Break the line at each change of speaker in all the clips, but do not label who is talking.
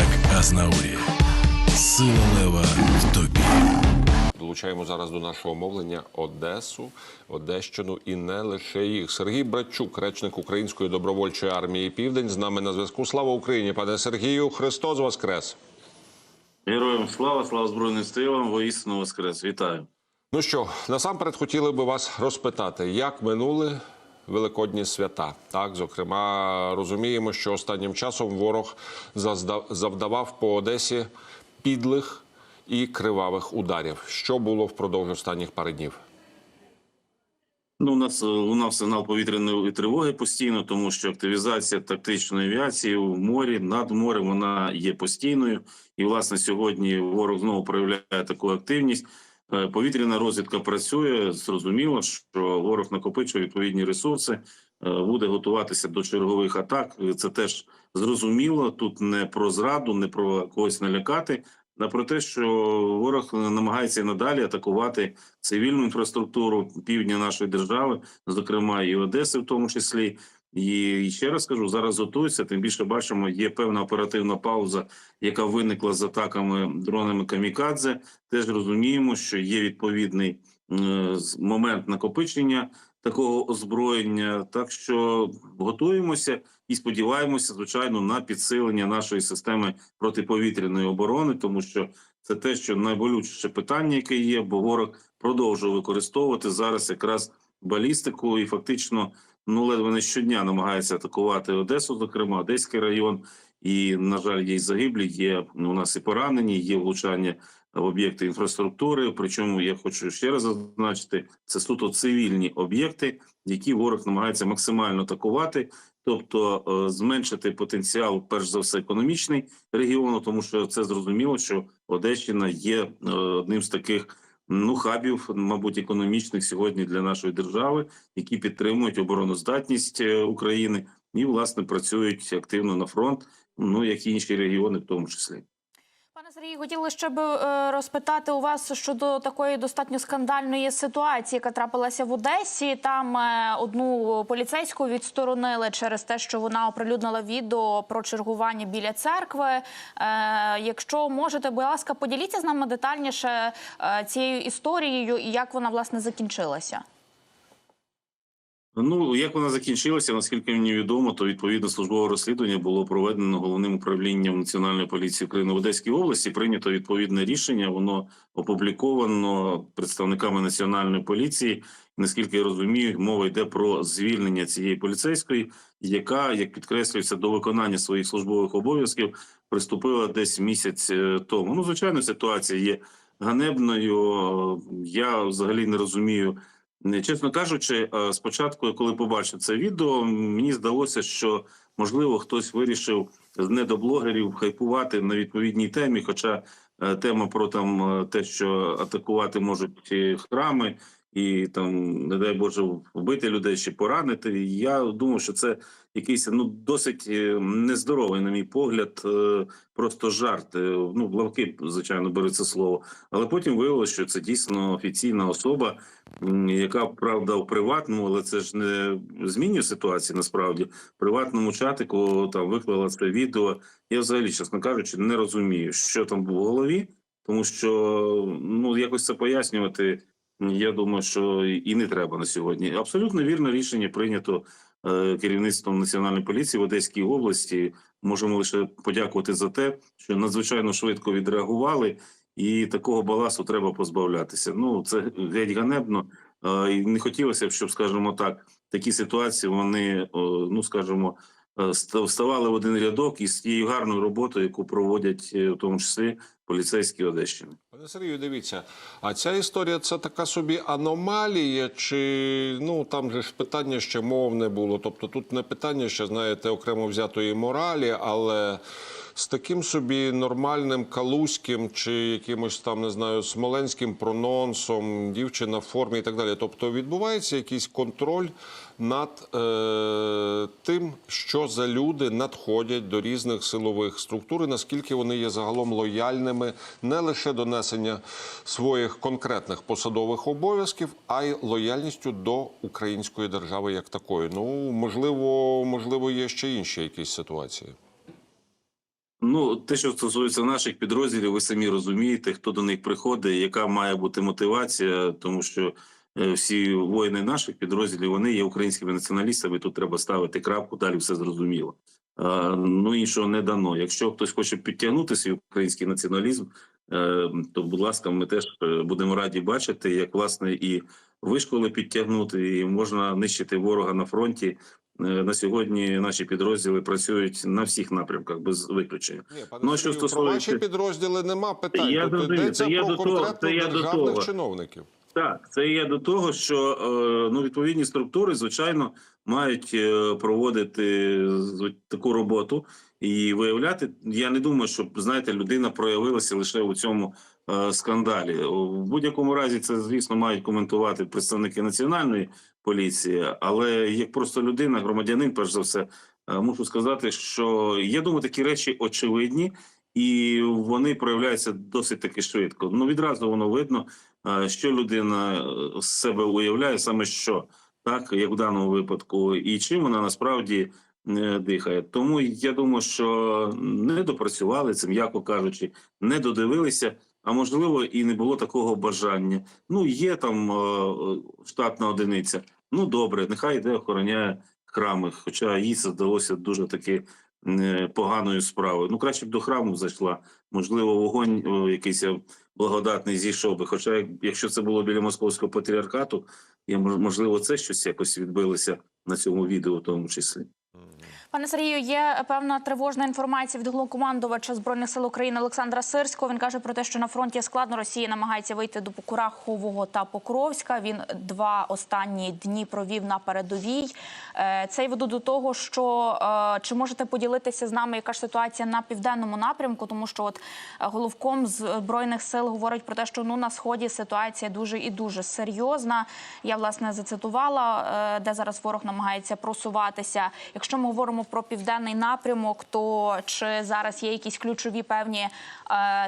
як Азнаурі. Сила лева в тобі.
Долучаємо зараз до нашого мовлення Одесу, Одещину і не лише їх. Сергій Братчук, речник Української добровольчої армії Південь, з нами на зв'язку. Слава Україні, пане Сергію! Христос Воскрес!
Героям слава, слава Збройним силам, воістину воскрес. Вітаю.
Ну що, насамперед хотіли би вас розпитати, як минули великодні свята. Так, зокрема, розуміємо, що останнім часом ворог завдавав по Одесі підлих і кривавих ударів. Що було впродовж останніх пари днів?
Ну, у нас лунав сигнал повітряної тривоги постійно, тому що активізація тактичної авіації в морі над морем вона є постійною. І власне сьогодні ворог знову проявляє таку активність. Е, Повітряна розвідка працює. Зрозуміло, що ворог накопичує відповідні ресурси, е, буде готуватися до чергових атак. Це теж зрозуміло. Тут не про зраду, не про когось налякати, а про те, що ворог намагається надалі атакувати цивільну інфраструктуру півдня нашої держави, зокрема і Одеси, в тому числі. І ще раз кажу, зараз готуються. Тим більше бачимо, є певна оперативна пауза, яка виникла з атаками дронами камікадзе. Теж розуміємо, що є відповідний е, момент накопичення такого озброєння. Так що готуємося і сподіваємося, звичайно, на підсилення нашої системи протиповітряної оборони, тому що це те, що найболючіше питання, яке є, бо ворог продовжує використовувати зараз якраз балістику і фактично ну ледве не щодня намагається атакувати Одесу, зокрема Одеський район. І на жаль, є й загиблі, є ну, у нас і поранені, є влучання в об'єкти інфраструктури. Причому я хочу ще раз зазначити, це суто цивільні об'єкти, які ворог намагається максимально атакувати, тобто е, зменшити потенціал, перш за все, економічний регіону, тому що це зрозуміло, що Одещина є е, одним з таких ну хабів, мабуть, економічних сьогодні для нашої держави, які підтримують обороноздатність е, України і власне працюють активно на фронт, ну як і інші регіони, в тому числі.
Пане Сергію, хотіли ще б розпитати у вас щодо такої достатньо скандальної ситуації, яка трапилася в Одесі. Там е, одну поліцейську відсторонили через те, що вона оприлюднила відео про чергування біля церкви. Е, Якщо можете, будь ласка, поділіться з нами детальніше е, цією історією і як вона власне закінчилася.
Ну як вона закінчилася, наскільки мені відомо, то відповідно службове розслідування було проведено головним управлінням національної поліції України в Одеській області. Прийнято відповідне рішення. Воно опубліковано представниками національної поліції. Наскільки я розумію, мова йде про звільнення цієї поліцейської, яка, як підкреслюється, до виконання своїх службових обов'язків приступила десь місяць е, тому. Ну, звичайно, ситуація є ганебною. Я взагалі не розумію. Чесно кажучи, е, спочатку, коли побачив це відео, мені здалося, що можливо хтось вирішив з недоблогерів хайпувати на відповідній темі. Хоча е, тема про там е, те, що атакувати можуть храми, і там, не дай Боже, вбити людей чи поранити. Я думав, що це якийсь ну досить е, нездоровий, на мій погляд, е, просто жарт. Е, Ну, в лавки, звичайно, беру це слово. Але потім виявилося, що це дійсно офіційна особа, яка правда в приватному, але це ж не змінює ситуацію. Насправді в приватному чатику там виклала це відео. Я взагалі, чесно кажучи, не розумію, що там було в голові, тому що ну якось це пояснювати. Я думаю, що і не треба на сьогодні. Абсолютно вірне рішення прийнято е, керівництвом національної поліції в Одеській області. Можемо лише подякувати за те, що надзвичайно швидко відреагували, і такого баласу треба позбавлятися. Ну це геть ганебно. Е, не хотілося б, щоб, скажімо так, такі ситуації вони, ну скажімо, е, вставали в один рядок із тією гарною роботою, яку проводять е, в тому числі поліцейські Одещини.
Пане Сергію, дивіться, а ця історія це така собі аномалія, чи ну там же ж питання ще мовне було. Тобто тут не питання ще, знаєте, окремо взятої моралі, але з таким собі нормальним калузьким чи якимось там не знаю смоленським прононсом, дівчина в формі і так далі. Тобто відбувається якийсь контроль над е, тим, що за люди надходять до різних силових структур, і наскільки вони є загалом лояльними не лише до несення своїх конкретних посадових обов'язків, а й лояльністю до української держави як такої. Ну можливо, можливо, є ще інші якісь ситуації.
Ну, те, що стосується наших підрозділів, ви самі розумієте, хто до них приходить, яка має бути мотивація, тому що всі воїни наших підрозділів вони є українськими націоналістами. Тут треба ставити крапку, далі все зрозуміло. Е, Ну іншого не дано. Якщо хтось хоче підтягнути свій український націоналізм, е, то будь ласка, ми теж е, будемо раді бачити, як власне і вишколи підтягнути, і можна нищити ворога на фронті. Е, На сьогодні наші підрозділи працюють на всіх напрямках без виключення.
Ні, пане
Ну, що
Сергію, про
стосується-
ваші підрозділи нема питань.
Я
Тут
зрозумів,
йдеться
це я до того, це я до того.
чиновників.
Так, це є до того, що е, ну відповідні структури, звичайно, мають е, проводити таку роботу і виявляти. Я не думаю, що знаєте, людина проявилася лише у цьому е, скандалі. В будь-якому разі, це звісно мають коментувати представники національної поліції, але як просто людина, громадянин, перш за все, мушу сказати, що я думаю, такі речі очевидні. І вони проявляються досить таки швидко. Ну відразу воно видно, що людина е, з себе уявляє, саме що так, як в даному випадку, і чим вона насправді е, дихає. Тому я думаю, що не допрацювали це, м'яко кажучи, не додивилися. А можливо, і не було такого бажання. Ну, є там е, штатна одиниця. Ну добре, нехай йде охороняє храми. Хоча їй це здалося дуже таки поганою справою. Ну краще б до храму зайшла. Можливо, вогонь якийсь е, благодатний зійшов би. Хоча, як- якщо це було біля московського патріархату, я мож- можливо, це щось якось відбилося на цьому відео, в тому числі.
Пане Сергію, є певна тривожна інформація від головнокомандувача збройних сил України Олександра Сирського. Він каже про те, що на фронті складно Росія намагається вийти до Курахового та Покровська. Він два останні дні провів на передовій. Е, Це й веду до того, що е, чи можете поділитися з нами, яка ж ситуація на південному напрямку, тому що от е, головком збройних сил говорить про те, що ну на сході ситуація дуже і дуже серйозна. Я власне зацитувала, де зараз ворог намагається просуватися. Якщо ми говоримо про південний напрямок, то чи зараз є якісь ключові певні е,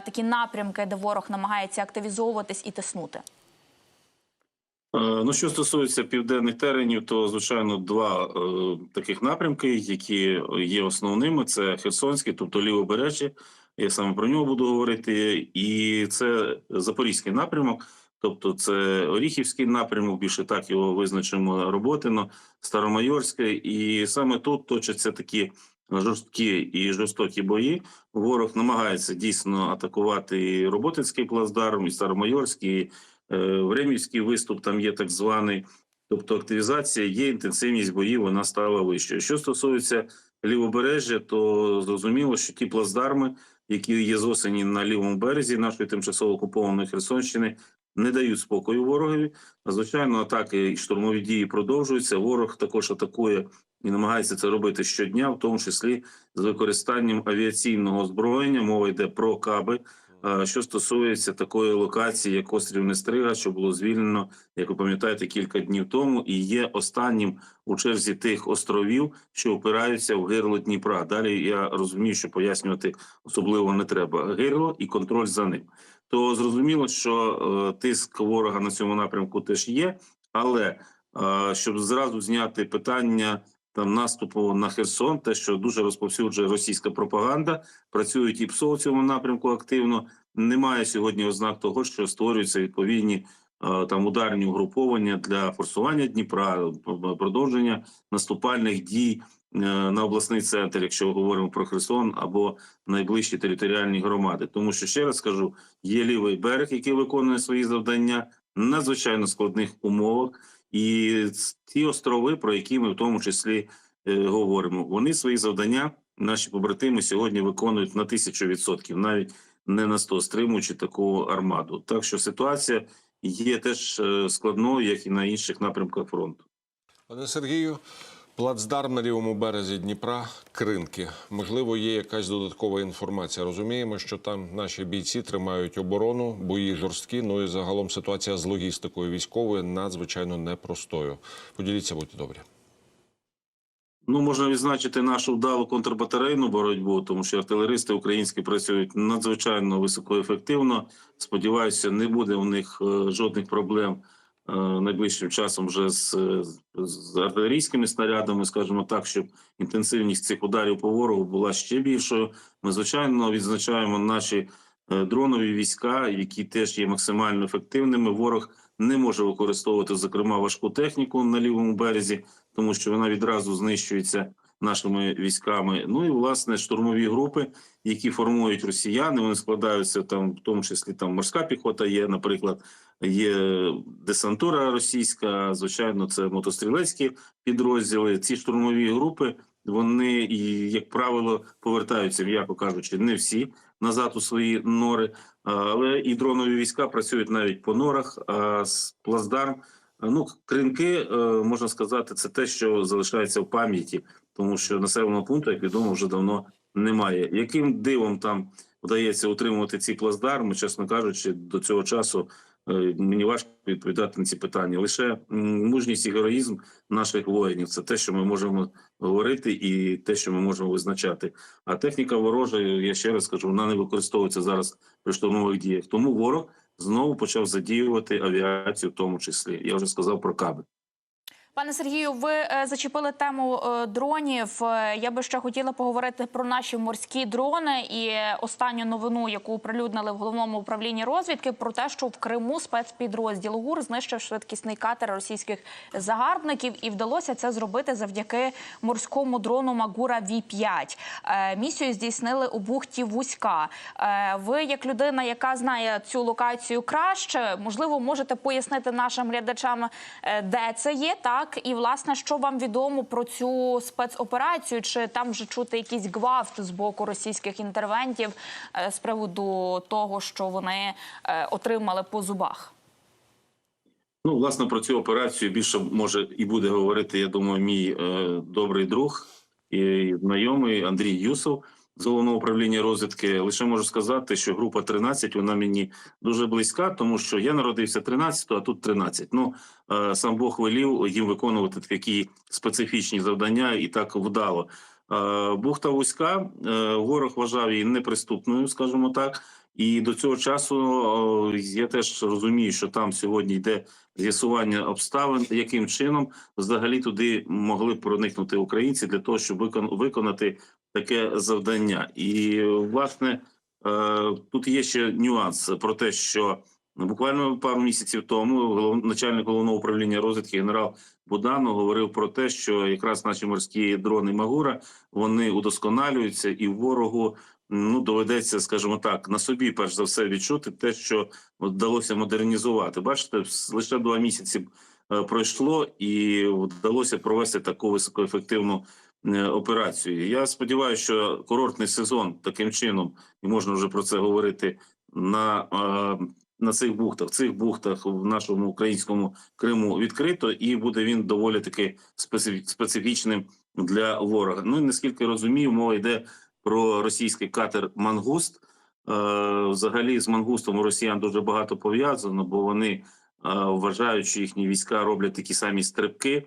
такі напрямки, де ворог намагається активізовуватись і тиснути?
Е, Ну, що стосується південних теренів, то звичайно два е, таких напрямки, які є основними: це Херсонський, тобто лівобережжя. Я саме про нього буду говорити, і це Запорізький напрямок, тобто це Оріхівський напрямок, більше так його визначимо Роботино, Старомайорське, і саме тут точаться такі жорсткі і жорстокі бої. Ворог намагається дійсно атакувати і Роботинський плацдарм, і Старомайорський. і Е, Времівський виступ там є так званий. Тобто активізація є, інтенсивність боїв вона стала вищою. Що стосується лівобережжя, то зрозуміло, що ті плацдарми, які є з осені на лівому березі нашої тимчасово окупованої Херсонщини, не дають спокою ворогові. Звичайно, атаки і штурмові дії продовжуються. Ворог також атакує і намагається це робити щодня, в тому числі з використанням авіаційного озброєння. Мова йде про каби. Що стосується такої локації, як острів Нестрига, що було звільнено, як ви пам'ятаєте, кілька днів тому, і є останнім у черзі тих островів, що опираються в гирло Дніпра. Далі я розумію, що пояснювати особливо не треба. Гирло і контроль за ним. То зрозуміло, що е, тиск ворога на цьому напрямку теж є, але щоб зразу зняти питання там наступу на Херсон, те, що дуже розповсюджує російська пропаганда, працюють і ПСО в цьому напрямку активно. Немає сьогодні ознак того, що створюються відповідні е, там ударні угруповання для форсування Дніпра, продовження наступальних дій е, на обласний центр, якщо говоримо про Херсон або найближчі територіальні громади. Тому що ще раз скажу, є лівий берег, який виконує свої завдання надзвичайно складних умовах, і ті острови, про які ми в тому числі е, говоримо, вони свої завдання. Наші побратими сьогодні виконують на тисячу відсотків, навіть не на 100, стримуючи таку армаду. Так що ситуація є теж е, складною, як і на інших напрямках фронту.
Пане Сергію, плацдарм на лівому березі Дніпра, кринки. Можливо, є якась додаткова інформація. Розуміємо, що там наші бійці тримають оборону, бої жорсткі. Ну і загалом ситуація з логістикою військовою надзвичайно непростою. Поділіться, будьте добрі.
Ну, можна відзначити нашу вдалу контрбатарейну боротьбу, тому що артилеристи українські працюють надзвичайно високоефективно. Сподіваюся, не буде у них е, жодних проблем найближчим часом вже з, з артилерійськими снарядами, скажімо так, щоб інтенсивність цих ударів по ворогу була ще більшою. Ми звичайно відзначаємо наші е, дронові війська, які теж є максимально ефективними. Ворог не може використовувати, зокрема, важку техніку на лівому березі, тому що вона відразу знищується нашими військами. Ну і власне штурмові групи, які формують росіяни. Вони складаються там, в тому числі там морська піхота є, наприклад, є десантура російська. Звичайно, це мотострілецькі підрозділи. Ці штурмові групи. Вони як правило повертаються, м'яко кажучи, не всі назад у свої нори, але і дронові війська працюють навіть по норах. А з плацдарм, ну кринки е, можна сказати, це те, що залишається в пам'яті, тому що населеного пункту, як відомо, вже давно немає. Яким дивом там вдається утримувати ці плацдарми, чесно кажучи, до цього часу е, мені важко відповідати на ці питання. Лише мужність і героїзм наших воїнів це те, що ми можемо говорити, і те, що ми можемо визначати. А техніка ворожа, я ще раз кажу, вона не використовується зараз при штурмових діях. Тому ворог знову почав задіювати авіацію, в тому числі. Я вже сказав про каби.
Пане Сергію, ви е, зачепили тему е, дронів. Е, Я би ще хотіла поговорити про наші морські дрони і останню новину, яку оприлюднили в головному управлінні розвідки, про те, що в Криму спецпідрозділ ГУР знищив швидкісний катер російських загарбників, і вдалося це зробити завдяки морському дрону Магура Ві 5 Місію здійснили у бухті Вузька. Ви, як людина, яка знає цю локацію краще, можливо, можете пояснити нашим глядачам, де це є, так і власне, що вам відомо про цю спецоперацію? Чи там вже чути якийсь гвалт з боку російських інтервентів е, з приводу того, що вони е, отримали по зубах?
Ну, власне, про цю операцію більше може і буде говорити, я думаю, мій е, добрий друг і знайомий Андрій Юсов з головного управління розвідки. Лише можу сказати, що група 13, вона мені дуже близька, тому що я народився 13-го, а тут 13. Ну е, сам Бог велів їм виконувати такі специфічні завдання, і так вдало. Е, Бухта вузька е, ворог вважав її неприступною, скажімо так. І до цього часу я теж розумію, що там сьогодні йде з'ясування обставин, яким чином взагалі туди могли проникнути українці для того, щоб викон- виконати таке завдання. І власне е, тут є ще нюанс про те, що буквально пару місяців тому начальник головного управління розвідки генерал Буданов говорив про те, що якраз наші морські дрони Магура вони удосконалюються і ворогу ну доведеться, скажімо так, на собі перш за все відчути те, що вдалося модернізувати. Бачите, лише два місяці е, пройшло, і вдалося провести таку високоефективну операцію. Я сподіваюся, що курортний сезон таким чином, і можна вже про це говорити на. е, На цих бухтах, в цих бухтах в нашому українському Криму відкрито, і буде він доволі таки специфі- специфічним для ворога. Ну і наскільки розумію, мова йде про російський катер Мангуст. Е, Взагалі з мангустом у росіян дуже багато пов'язано, бо вони е, вважають, що їхні війська роблять такі самі стрибки,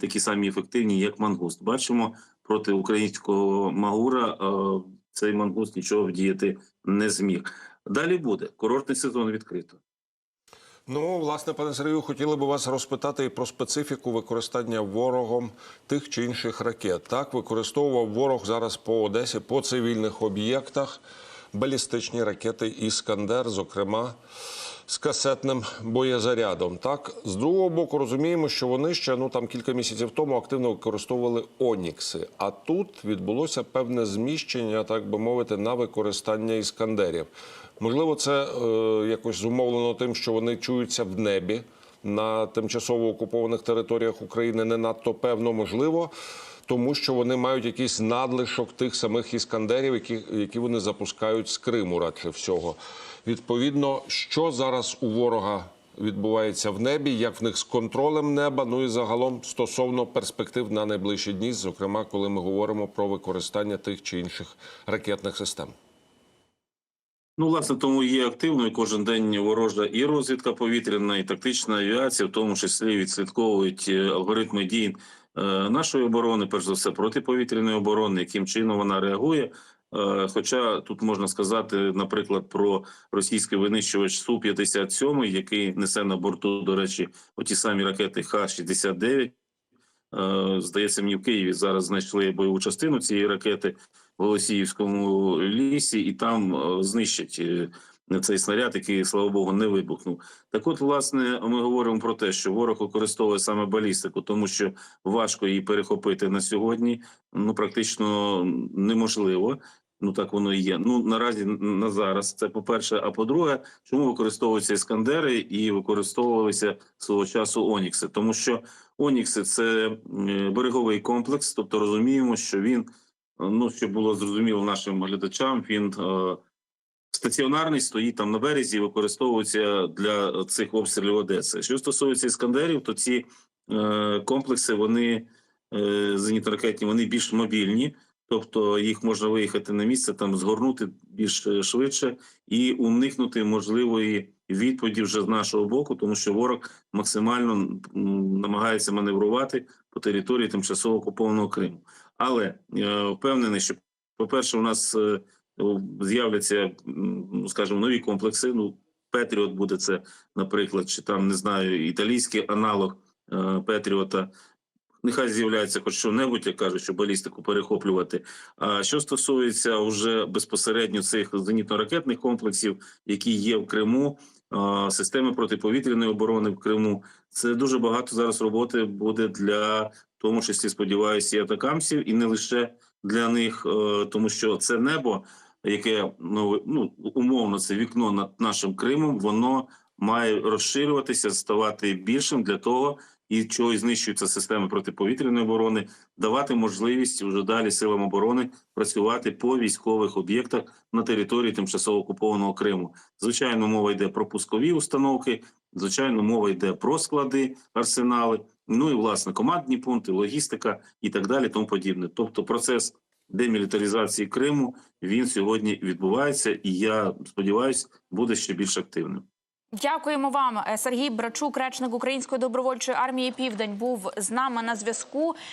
такі самі ефективні, як мангуст. Бачимо проти українського Магура е, цей мангуст нічого вдіяти не зміг. Далі буде курортний сезон відкрито.
Ну, власне, пане Сергію, хотіли б вас розпитати і про специфіку використання ворогом тих чи інших ракет. Так, використовував ворог зараз по Одесі по цивільних об'єктах балістичні ракети Іскандер, зокрема з касетним боєзарядом. Так, з другого боку, розуміємо, що вони ще ну там кілька місяців тому активно використовували Онікси. А тут відбулося певне зміщення, так би мовити, на використання іскандерів. Можливо, це е, якось зумовлено тим, що вони чуються в небі на тимчасово окупованих територіях України не надто певно можливо. Тому що вони мають якийсь надлишок тих самих іскандерів, які, які вони запускають з Криму, радше всього. Відповідно, що зараз у ворога відбувається в небі, як в них з контролем неба, ну і загалом стосовно перспектив на найближчі дні, зокрема, коли ми говоримо про використання тих чи інших ракетних систем.
Ну, власне, тому є активною кожен день ворожа і розвідка повітряна, і тактична авіація, в тому числі відслідковують е, алгоритми дій е, нашої оборони, перш за все, протиповітряної оборони, яким чином вона реагує Хоча тут можна сказати, наприклад, про російський винищувач су 57 який несе на борту, до речі, оті самі ракети Х-69. Е, Здається, мені в Києві зараз знайшли бойову частину цієї ракети в Голосіївському лісі, і там е, знищать е, цей снаряд, який, слава Богу, не вибухнув. Так, от, власне, ми говоримо про те, що ворог використовує саме балістику, тому що важко її перехопити на сьогодні. Ну практично неможливо. Ну так воно і є. Ну наразі на зараз це по перше. А по-друге, чому використовуються іскандери і використовувалися свого часу Онікси? Тому що Онікси це е, береговий комплекс, тобто розуміємо, що він ну щоб було зрозуміло нашим глядачам, він е, стаціонарний стоїть там на березі, і використовується для цих обстрілів Одеси. Що стосується іскандерів, то ці е, комплекси вони е, зенітно-ракетні, вони більш мобільні. Тобто їх можна виїхати на місце, там згорнути більш е, швидше і уникнути можливої відповіді вже з нашого боку, тому що ворог максимально намагається маневрувати по території тимчасово окупованого Криму. Але е, впевнений, що по-перше, у нас е, з'являться, ну скажімо, нові комплекси. Ну, Петріот буде це, наприклад, чи там не знаю, італійський аналог е, Петріота. Нехай з'являється хоч що-небудь, як кажуть, що балістику перехоплювати. А що стосується вже безпосередньо цих зенітно-ракетних комплексів, які є в Криму, системи протиповітряної оборони в Криму, це дуже багато зараз роботи буде для, в тому числі, сподіваюся, і атакамсів, і не лише для них, е, тому що це небо, яке ну, ну умовно це вікно над нашим Кримом, воно має розширюватися, ставати більшим для того, і чого знищуються системи протиповітряної оборони, давати можливість вже далі силам оборони працювати по військових об'єктах на території тимчасово окупованого Криму. Звичайно, мова йде про пускові установки, звичайно, мова йде про склади, арсенали. Ну і власне командні пункти, логістика і так далі, тому подібне. Тобто, процес демілітаризації Криму він сьогодні відбувається, і я сподіваюся, буде ще більш активним.
Дякуємо вам, Сергій Брачук, речник Української добровольчої армії Південь, був з нами на зв'язку.